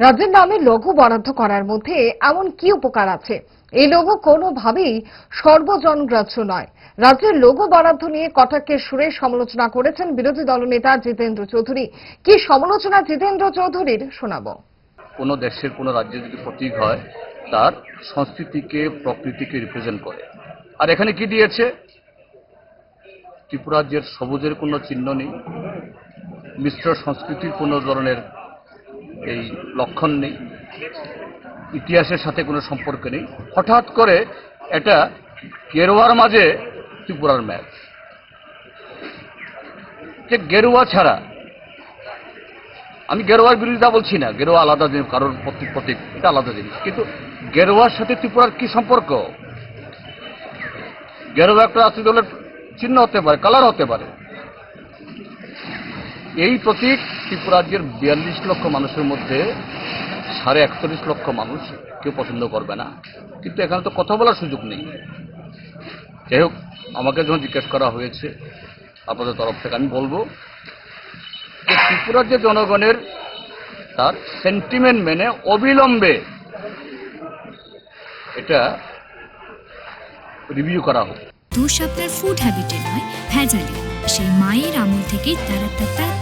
রাজ্যের নামে লঘু বরাদ্দ করার মধ্যে এমন কি উপকার আছে? এই লঘু কোনোভাবেই সর্বজনগ্রাহ্য নয়। রাজ্যের লঘু বরাদ্দ নিয়ে কটাক্ষের সুরে সমালোচনা করেছেন বিরোধী দলনেতা জিতেন্দ্র চৌধুরী। কি সমালোচনা জিতেন্দ্র চৌধুরীর? শোনাব। কোনো দেশের, কোনো রাজ্যের যদি প্রতীক হয়, তার সংস্কৃতিকে, প্রকৃতিকে রিপ্রেজেন্ট করে। আর এখানে কি দিয়েছে? ত্রিপুরাজ্যের সবুজের কোনো চিহ্ন নেই, মিশ্র সংস্কৃতির কোনো ধরনের এই লক্ষণ নেই। ইতিহাসের সাথে কোনো সম্পর্ক নেই। হঠাৎ করে এটা গেরুয়ার মাঝে ত্রিপুরার ম্যাচ। যে গেরুয়া ছাড়া, আমি গেরোয়ার বিরোধিতা বলছি না, গেরোয়া আলাদা জিনিস, কারোর প্রতীক প্রতীক এটা আলাদা জিনিস। কিন্তু গেরোয়ার সাথে ত্রিপুরার কি সম্পর্ক? গেরোয়া একটা রাষ্ট্রীয় দলের চিহ্ন হতে পারে কালার হতে পারে। এই প্রতীক ত্রিপুরা রাজ্যের বিয়াল্লিশ লক্ষ মানুষের মধ্যে সাড়ে একচল্লিশ লক্ষ মানুষ কেউ পছন্দ করবে না। কিন্তু এখানে তো কথা বলার সুযোগ নেই। যাই হোক, আমাকে যখন জিজ্ঞেস করা হয়েছে, আপনাদের তরফ থেকে আমি বলব যে ত্রিপুরার যে জনগণের তার সেন্টিমেন্ট মেনে অবিলম্বে এটা রিভিউ করা হোক। দোষ আপনার ফুড হ্যাবিটে নয়, ভেজালে। সেই মায়ের আমল তারা তারা